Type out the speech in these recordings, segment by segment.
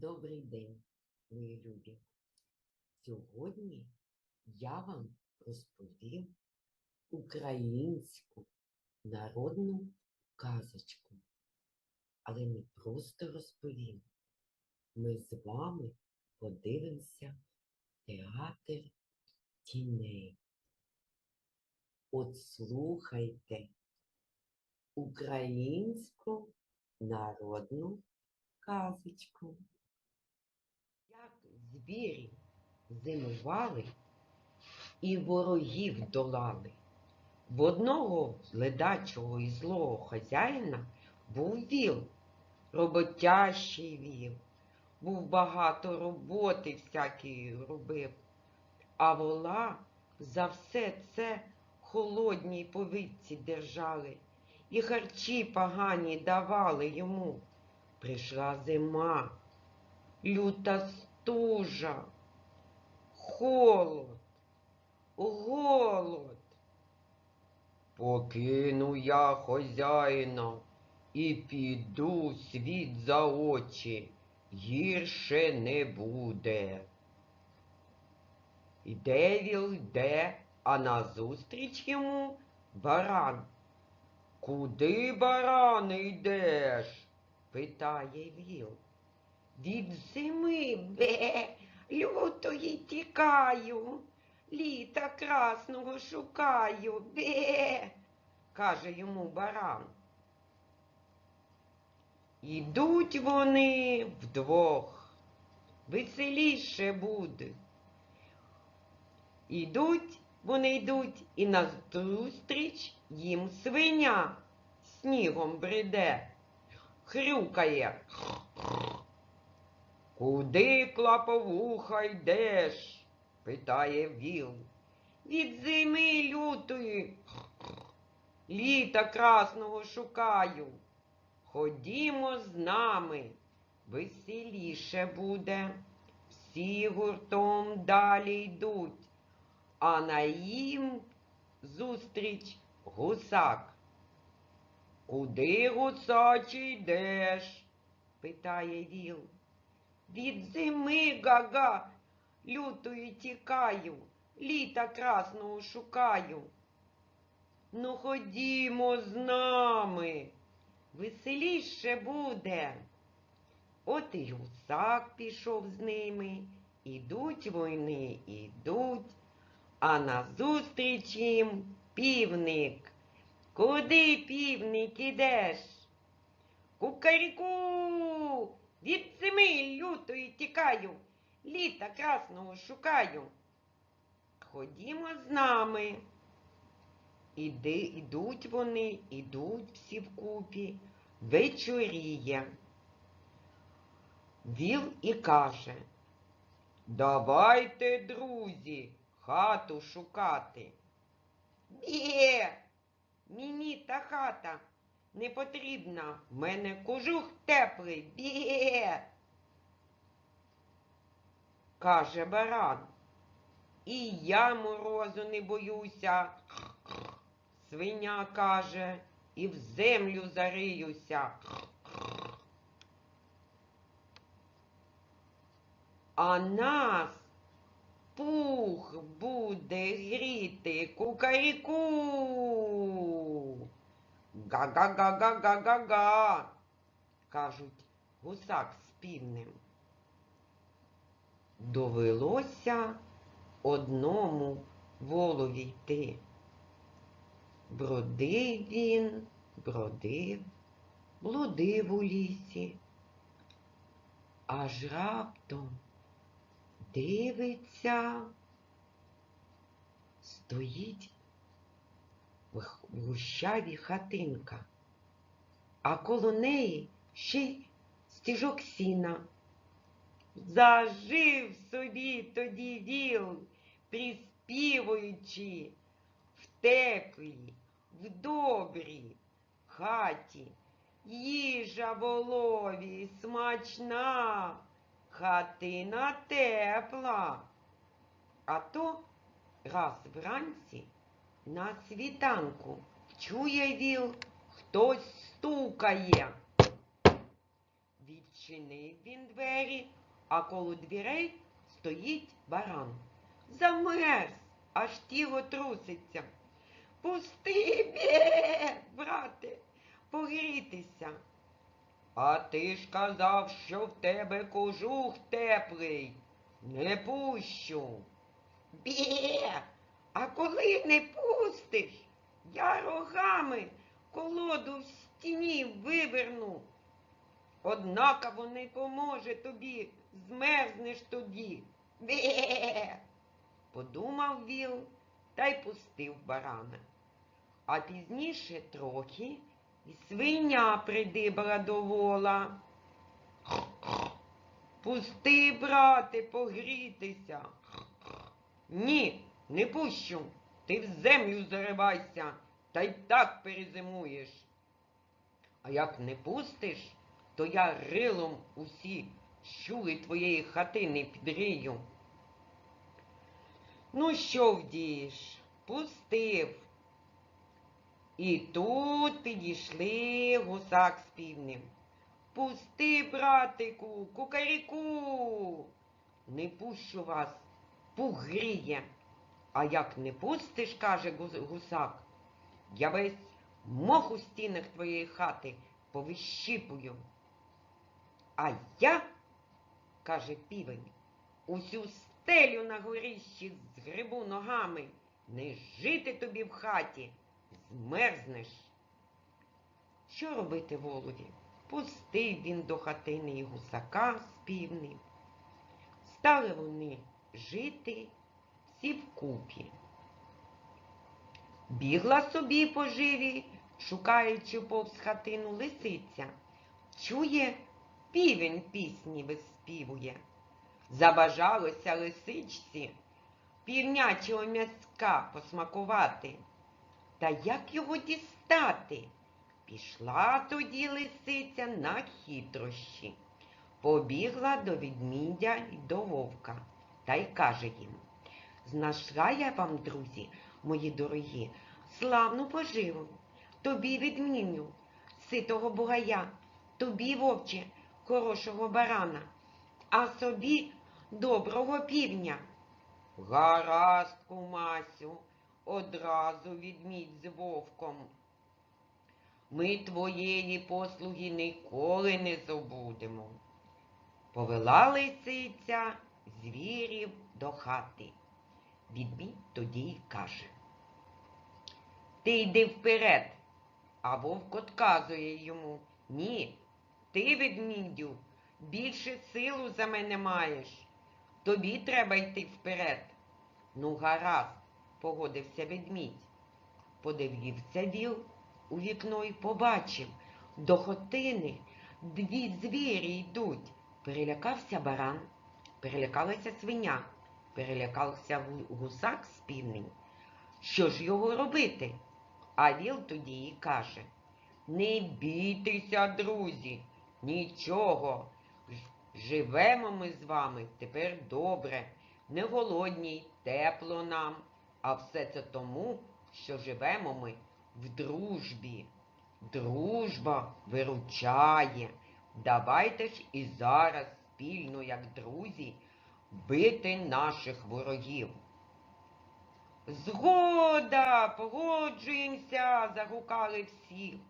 Добрий день, мої любі. Сьогодні я вам розповім українську народну казочку. Але не просто розповім. Ми з вами подивимося театр тіней. От слухайте українську народну казочку. Звірі зимували і ворогів долали. В одного ледачого і злого хазяїна був віл, роботящий віл, був багато роботи всякої робив, а вола за все це холодній повітці держали, і харчі погані давали йому. Прийшла зима, люта стужа, холод, голод. Покину я хозяїна і піду світ за очі, гірше не буде. Іде віл, йде, а назустріч йому баран. Куди, баране, йдеш? питає віл. Від зими бе, лютої тікаю, літа красного шукаю, бе, каже йому баран. Ідуть вони вдвох, веселіше буде. Ідуть, вони йдуть, і назустріч їм свиня снігом бреде хрюкає. Куди клаповуха йдеш? питає віл. Від зими лютої. Літа красного шукаю. Ходімо з нами, веселіше буде. Всі гуртом далі йдуть, а на їм зустріч гусак. Куди, гусачі, йдеш? питає віл. Від зими гага, лютої тікаю, літа красного шукаю. Ну, ходімо з нами, веселіше буде. От і гусак пішов з ними, ідуть вони, ідуть, а назустріч їм півник. Куди, півник, ідеш? Кукаріку, від зими лютої тікаю, літа красного шукаю. Ходімо з нами. Іди, ідуть вони, ідуть всі вкупі, вечоріє. Віл і каже, давайте, друзі, хату шукати. Бє! Мені та хата не потрібна. В мене кожух теплий. Бє. Каже баран. І я морозу не боюся. Свиня каже, і в землю зариюся. А нас пух буде гріти кукаріку. Га-га-га-га-га-га-га, кажуть гусак з півнем. Довелося одному волові йти. Бродив він, бродив, блудив у лісі, аж раптом дивиться, стоїть в гущаві хатинка, а коло неї ще й стіжок сіна. Зажив собі тоді віл, приспівуючи в теплій, в добрій хаті. Їжа волові смачна, хатина тепла. А то раз вранці на світанку чує віл, хтось стукає. Відчинив він двері, а коло дверей стоїть баран. Замерз, аж тіло труситься. Пусти, бє, брате, погрітися. А ти ж казав, що в тебе кожух теплий. Не пущу. Бє, а коли не пустиш, я рогами колоду в стіні виверну. Однаково не поможе тобі, змерзнеш тоді. Бє. Подумав віл та й пустив барана. А пізніше трохи і свиня придибала до вола. Пусти, брате, погрітися. Ні, не пущу. Ти в землю заривайся, та й так перезимуєш. А як не пустиш, то я рилом усі щули твоєї хатини підрию. Ну, що вдієш? Пустив. І тут підійшли гусак з півнем. Пусти, братику, кукаріку. Не пущу вас, пух гріє. А як не пустиш, каже гусак, я весь мох у стінах твоєї хати повищіпую. А я, каже півень, усю стелю на горіщі згребу ногами, не жити тобі в хаті, змерзнеш. Що робити волові? Пустив він до хатини і гусака з півнем. Стали вони жити всі вкупі. Бігла собі по живі, шукаючи повз хатину лисиця. Чує, півень пісні виспівує. Забажалося лисичці півнячого м'язка посмакувати. Та як його дістати? Пішла тоді лисиця на хитрощі. Побігла до відмідя й до вовка та й каже їм. Знайшла я вам, друзі, мої дорогі, славну поживу. Тобі відміню ситого бугая, тобі, вовче, хорошого барана, а собі доброго півня. Гаразд, кумасю, одразу відмідь з вовком. Ми твоєї послуги ніколи не забудемо. Повела лисиця звірів до хати. Відмідь тоді й каже. Ти йди вперед, а вовк отказує йому. Ні, ти, ведмідю, більше силу за мене маєш. Тобі треба йти вперед. Ну, гаразд, погодився ведмідь. Подивився віл у вікно і побачив, до хотини дві звірі йдуть. Перелякався баран, перелякалася свиня, перелякався гусак з півнем. Що ж його робити? А віл тоді і каже, не бійтеся, друзі, нічого. Живемо ми з вами тепер добре, не голодні, тепло нам, а все це тому, що живемо ми в дружбі. Дружба виручає. Давайте ж і зараз спільно, як друзі, бити наших ворогів. Згода, погоджуємося, загукали всі.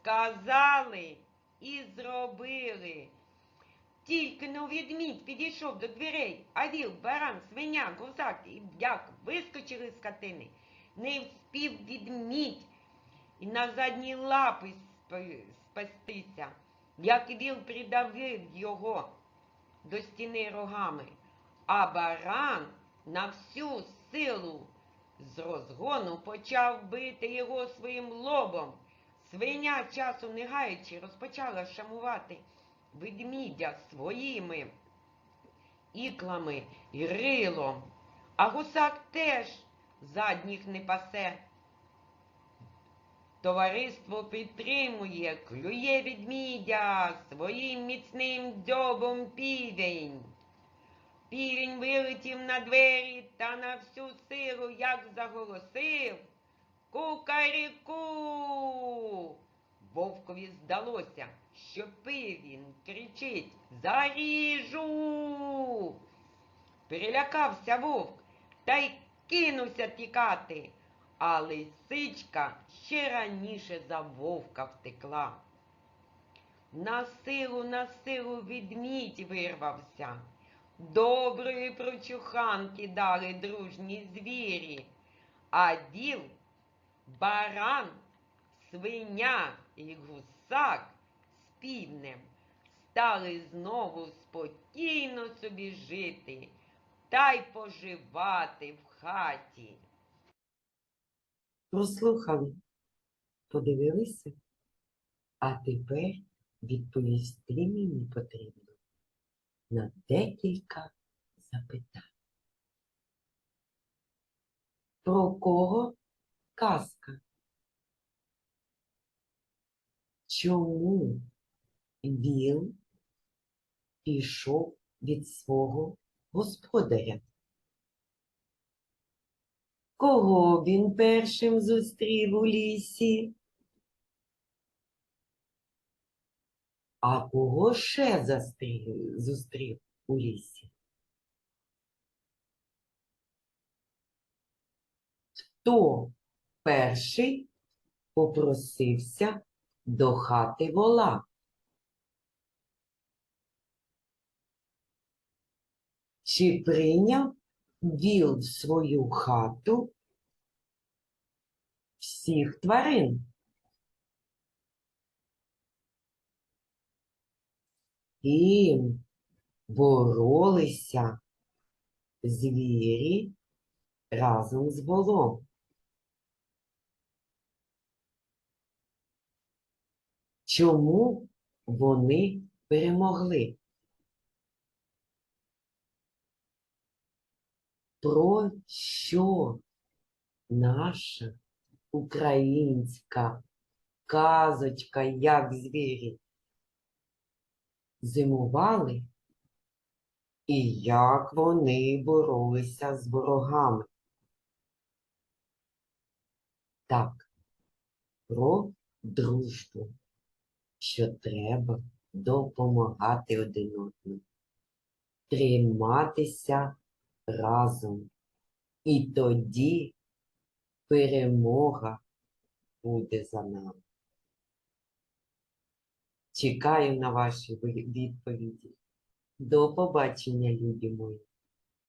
Сказали і зробили. Тільки но відмідь підійшов до дверей, а віл, баран, свиня, гусак і як вискочили з хатини. Не вспів відмідь і на задні лапи спастися, як віл придавив його до стіни рогами, а баран на всю силу з розгону почав бити його своїм лобом. Свиня, часу не гаючи, розпочала шамувати ведмідя своїми іклами і рилом, а гусак теж задніх не пасе. Товариство підтримує, клює відмідя своїм міцним дзьобом півень. Півень вилетів на двері та на всю силу, як заголосив. Кукаріку. Вовкові здалося, що пивін кричить Заріжу. Перелякався вовк та й кинувся тікати, а лисичка ще раніше за вовка втекла. На силу, на силу відмідь вирвався. Доброї прочуханки дали дружні звірі, а діл баран, свиня і гусак з півнем стали знову спокійно собі жити та й поживати в хаті. Прослухали, подивилися, а тепер відповісти мені потрібно на декілька запитань. Про кого казка? Чому він пішов від свого господаря? Кого він першим зустрів у лісі? А кого ще застрі- зустрів у лісі? Хто перший попросився до хати вола? Чи прийняв віл в свою хату всіх тварин? Ким боролися звірі разом з волом? Чому вони перемогли? Про що наша українська казочка, як звірі зимували і як вони боролися з ворогами? Так, про дружбу, що треба допомагати один одному, триматися разом. І тоді перемога буде за нами. Чекаю на ваші відповіді. До побачення, любі мої.